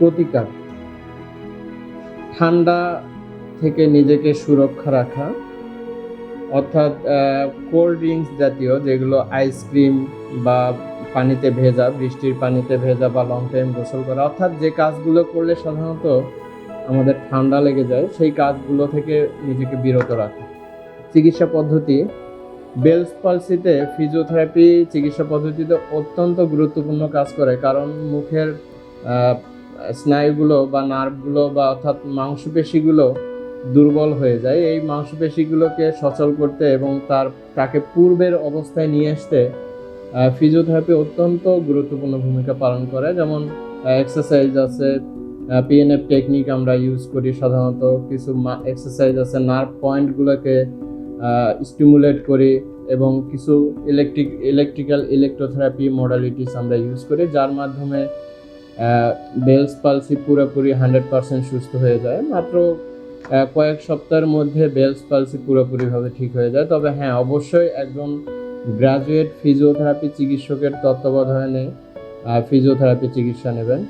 প্রতিকার। ঠান্ডা থেকে নিজেকে সুরক্ষা রাখা, অর্থাৎ কোল্ড ড্রিঙ্কস জাতীয় যেগুলো আইসক্রিম বা পানিতে ভেজা, বৃষ্টির পানিতে ভেজা বা লং টাইম গোসল করা, অর্থাৎ যে কাজগুলো করলে সাধারণত আমাদের ঠান্ডা লেগে যায়, সেই কাজগুলো থেকে নিজেকে বিরত রাখা। চিকিৎসা পদ্ধতি বেলস পালসিতে ফিজিওথেরাপি চিকিৎসা পদ্ধতিতে অত্যন্ত গুরুত্বপূর্ণ কাজ করে, কারণ মুখের স্নায়ুগুলো বা নার্ভগুলো বা অর্থাৎ মাংসপেশিগুলো দুর্বল হয়ে যায়। এই মাংসপেশিগুলোকে সচল করতে এবং তার তাকে পূর্বের অবস্থায় নিয়ে আসতে ফিজিওথেরাপি অত্যন্ত গুরুত্বপূর্ণ ভূমিকা পালন করে। যেমন এক্সারসাইজ আছে পিএনএফ টেকনিক আমরা ইউজ করি সাধারণত। কিছু এক্সারসাইজ আছে নার্ভ পয়েন্টগুলোকে স্টিমুলেট করি এবং কিছু ইলেকট্রিক ইলেকট্রিক্যাল ইলেকট্রোথেরাপি মডালিটিস আমরা ইউজ করি, যার মাধ্যমে বেলস পালসি পুরোপুরি হান্ড্রেড পার্সেন্ট সুস্থ হয়ে যায়। মাত্র কয়েক সপ্তাহের মধ্যে বেলস পালসি পুরোপুরিভাবে ঠিক হয়ে যায়। তবে হ্যাঁ অবশ্যই একজন গ্রাজুয়েট ফিজিওথেরাপি চিকিৎসকের তত্ত্বাবধানে ফিজিওথেরাপি চিকিৎসা নেবেন।